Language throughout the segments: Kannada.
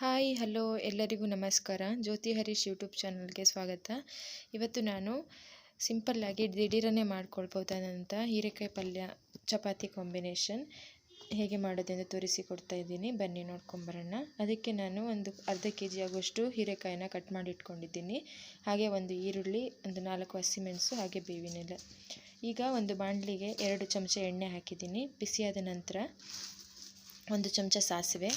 ಹಾಯ್, ಹಲೋ ಎಲ್ಲರಿಗೂ ನಮಸ್ಕಾರ. ಜ್ಯೋತಿ ಹರೀಶ್ ಯೂಟ್ಯೂಬ್ ಚಾನಲ್ಗೆ ಸ್ವಾಗತ. ಇವತ್ತು ನಾನು ಸಿಂಪಲ್ಲಾಗಿ ದಿಢೀರನೇ ಮಾಡ್ಕೊಳ್ಬೋದಾದಂಥ ಹೀರೆಕಾಯಿ ಪಲ್ಯ ಚಪಾತಿ ಕಾಂಬಿನೇಷನ್ ಹೇಗೆ ಮಾಡೋದೆಂದು ತೋರಿಸಿಕೊಡ್ತಾ ಇದ್ದೀನಿ. ಬನ್ನಿ ನೋಡ್ಕೊಂಬರೋಣ ಅದಕ್ಕೆ ನಾನು ಒಂದು ಅರ್ಧ ಕೆ ಜಿ ಆಗುವಷ್ಟು ಹೀರೆಕಾಯಿನ ಕಟ್ ಮಾಡಿ ಇಟ್ಕೊಂಡಿದ್ದೀನಿ. ಹಾಗೆ ಒಂದು ಈರುಳ್ಳಿ, ಒಂದು ನಾಲ್ಕು ಹಸಿಮೆಣಸು ಹಾಗೆ ಬೇವಿನೆಲೆ. ಈಗ ಒಂದು ಬಾಣಲಿಗೆ ಎರಡು ಚಮಚ ಎಣ್ಣೆ ಹಾಕಿದ್ದೀನಿ. ಬಿಸಿಯಾದ ನಂತರ ಒಂದು ಚಮಚ ಸಾಸಿವೆ.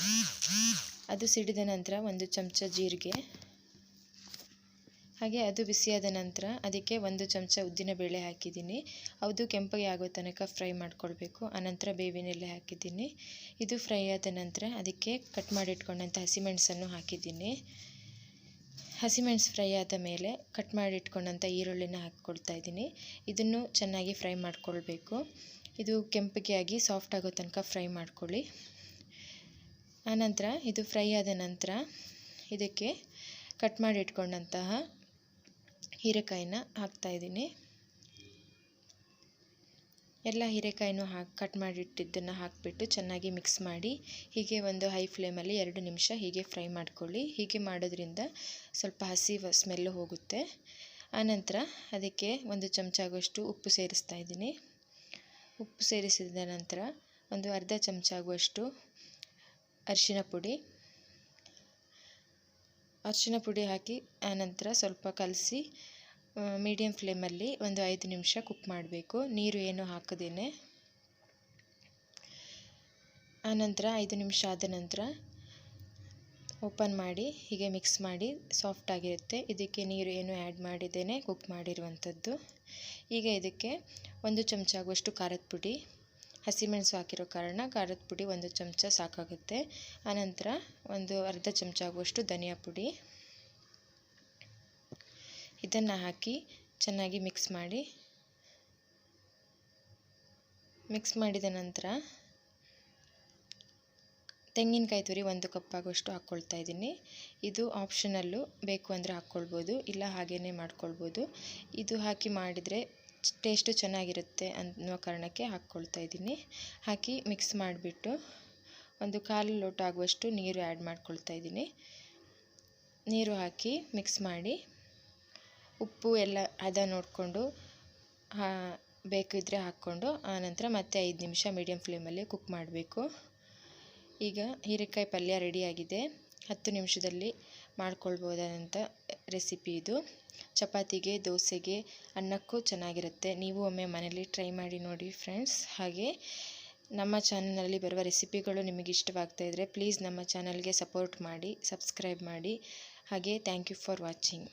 ಅದು ಸಿಡಿದ ನಂತರ ಒಂದು ಚಮಚ ಜೀರಿಗೆ. ಹಾಗೆ ಅದು ಬಿಸಿಯಾದ ನಂತರ ಅದಕ್ಕೆ ಒಂದು ಚಮಚ ಉದ್ದಿನಬೇಳೆ ಹಾಕಿದ್ದೀನಿ. ಅದು ಕೆಂಪಗೆ ಆಗೋ ತನಕ ಫ್ರೈ ಮಾಡ್ಕೊಳ್ಬೇಕು. ಆನಂತರ ಬೇವಿನೆಲೆ ಹಾಕಿದ್ದೀನಿ. ಇದು ಫ್ರೈ ಆದ ನಂತರ ಅದಕ್ಕೆ ಕಟ್ ಮಾಡಿಟ್ಕೊಂಡಂಥ ಹಸಿಮೆಣಸನ್ನು ಹಾಕಿದ್ದೀನಿ. ಹಸಿಮೆಣಸು ಫ್ರೈ ಆದ ಮೇಲೆ ಕಟ್ ಮಾಡಿಟ್ಕೊಂಡಂಥ ಈರುಳ್ಳಿನ ಹಾಕ್ಕೊಳ್ತಾ ಇದ್ದೀನಿ. ಇದನ್ನು ಚೆನ್ನಾಗಿ ಫ್ರೈ ಮಾಡ್ಕೊಳ್ಬೇಕು. ಇದು ಕೆಂಪಗೆ ಆಗಿ ಸಾಫ್ಟ್ ಆಗೋ ತನಕ ಫ್ರೈ ಮಾಡ್ಕೊಳ್ಳಿ. ಆನಂತರ ಇದು ಫ್ರೈ ಆದ ನಂತರ ಇದಕ್ಕೆ ಕಟ್ ಮಾಡಿ ಇಟ್ಕೊಂಡಂತಹ ಹೀರೆಕಾಯಿನ ಹಾಕ್ತಾಯಿದ್ದೀನಿ ಎಲ್ಲ ಹೀರೆಕಾಯಿನೂ ಹಾಕಿ, ಕಟ್ ಮಾಡಿಟ್ಟಿದ್ದನ್ನು ಹಾಕಿಬಿಟ್ಟು ಚೆನ್ನಾಗಿ ಮಿಕ್ಸ್ ಮಾಡಿ ಹೀಗೆ ಒಂದು ಹೈ ಫ್ಲೇಮಲ್ಲಿ ಎರಡು ನಿಮಿಷ ಹೀಗೆ ಫ್ರೈ ಮಾಡ್ಕೊಳ್ಳಿ. ಹೀಗೆ ಮಾಡೋದ್ರಿಂದ ಸ್ವಲ್ಪ ಹಸಿ ಸ್ಮೆಲ್ಲು ಹೋಗುತ್ತೆ. ಆನಂತರ ಅದಕ್ಕೆ ಒಂದು ಚಮಚ ಆಗುವಷ್ಟು ಉಪ್ಪು ಸೇರಿಸ್ತಾ ಇದ್ದೀನಿ. ಉಪ್ಪು ಸೇರಿಸಿದ ನಂತರ ಒಂದು ಅರ್ಧ ಚಮಚ ಆಗುವಷ್ಟು ಅರಿಶಿನ ಪುಡಿ. ಅರಿಶಿನ ಪುಡಿ ಹಾಕಿ, ಆನಂತರ ಸ್ವಲ್ಪ ಕಲಸಿ ಮೀಡಿಯಮ್ ಫ್ಲೇಮಲ್ಲಿ ಒಂದು ಐದು ನಿಮಿಷ ಕುಕ್ ಮಾಡಬೇಕು. ನೀರು ಏನು ಹಾಕದೇನೆ. ಆನಂತರ ಐದು ನಿಮಿಷ ಆದ ನಂತರ ಓಪನ್ ಮಾಡಿ, ಹೀಗೆ ಮಿಕ್ಸ್ ಮಾಡಿ ಸಾಫ್ಟ್ ಆಗಿರುತ್ತೆ. ಇದಕ್ಕೆ ನೀರು ಏನು ಆ್ಯಡ್ ಮಾಡಿದ್ದೇನೆ ಕುಕ್ ಮಾಡಿರುವಂಥದ್ದು. ಈಗ ಇದಕ್ಕೆ ಒಂದು ಚಮಚ ಆಗುವಷ್ಟು ಖಾರದ ಪುಡಿ. ಹಸಿಮೆಣಸು ಹಾಕಿರೋ ಕಾರಣ ಖಾರದ ಪುಡಿ ಒಂದು ಚಮಚ ಸಾಕಾಗುತ್ತೆ. ಆನಂತರ ಒಂದು ಅರ್ಧ ಚಮಚ ಆಗುವಷ್ಟು ಧನಿಯಾ ಪುಡಿ. ಇದನ್ನು ಹಾಕಿ ಚೆನ್ನಾಗಿ ಮಿಕ್ಸ್ ಮಾಡಿ. ಮಿಕ್ಸ್ ಮಾಡಿದ ನಂತರ ತೆಂಗಿನಕಾಯಿ ತುರಿ ಒಂದು ಕಪ್ ಆಗುವಷ್ಟು ಹಾಕ್ಕೊಳ್ತಾ ಇದ್ದೀನಿ. ಇದು ಆಪ್ಷನಲ್ಲು ಬೇಕು ಅಂದರೆ ಹಾಕ್ಕೊಳ್ಬೋದು ಇಲ್ಲ ಹಾಗೇ ಮಾಡ್ಕೊಳ್ಬೋದು. ಇದು ಹಾಕಿ ಮಾಡಿದರೆ ಟೇಸ್ಟು ಚೆನ್ನಾಗಿರುತ್ತೆ ಅನ್ನೋ ಕಾರಣಕ್ಕೆ ಹಾಕ್ಕೊಳ್ತಾ ಇದ್ದೀನಿ. ಹಾಕಿ ಮಿಕ್ಸ್ ಮಾಡಿಬಿಟ್ಟು ಒಂದು ಕಾಲು ಲೋಟ ಆಗುವಷ್ಟು ನೀರು ಆ್ಯಡ್ ಮಾಡ್ಕೊಳ್ತಾ ಇದ್ದೀನಿ. ನೀರು ಹಾಕಿ ಮಿಕ್ಸ್ ಮಾಡಿ ಉಪ್ಪು ಎಲ್ಲ ಹದ ನೋಡಿಕೊಂಡು ಬೇಕಿದ್ದರೆ ಹಾಕ್ಕೊಂಡು ಆನಂತರ ಮತ್ತೆ ಐದು ನಿಮಿಷ ಮೀಡಿಯಮ್ ಫ್ಲೇಮಲ್ಲಿ ಕುಕ್ ಮಾಡಬೇಕು. ಈಗ ಹೀರೆಕಾಯಿ ಪಲ್ಯ ರೆಡಿಯಾಗಿದೆ ಹತ್ತು ನಿಮಿಷದಲ್ಲಿ ಮಾಡ್ಕೊಳ್ಬೋದಾದಂಥ ರೆಸಿಪಿ ಇದು. ಚಪಾತಿಗೆ, ದೋಸೆಗೆ ಅನ್ನಕ್ಕೂ ಚೆನ್ನಾಗಿರುತ್ತೆ. ನೀವು ಒಮ್ಮೆ ಮನೇಲಿ ಟ್ರೈ ಮಾಡಿ ನೋಡಿ ಫ್ರೆಂಡ್ಸ್ ಹಾಗೆ ನಮ್ಮ ಚಾನಲ್ನಲ್ಲಿ ಬರುವ ರೆಸಿಪಿಗಳು ನಿಮಗೆ ಇಷ್ಟವಾಗ್ತಾ ಇದ್ದರೆ ಪ್ಲೀಸ್ ನಮ್ಮ ಚಾನಲ್ಗೆ ಸಪೋರ್ಟ್ ಮಾಡಿ ಸಬ್ಸ್ಕ್ರೈಬ್ ಮಾಡಿ. ಹಾಗೆ ಥ್ಯಾಂಕ್ ಯು ಫಾರ್ ವಾಚಿಂಗ್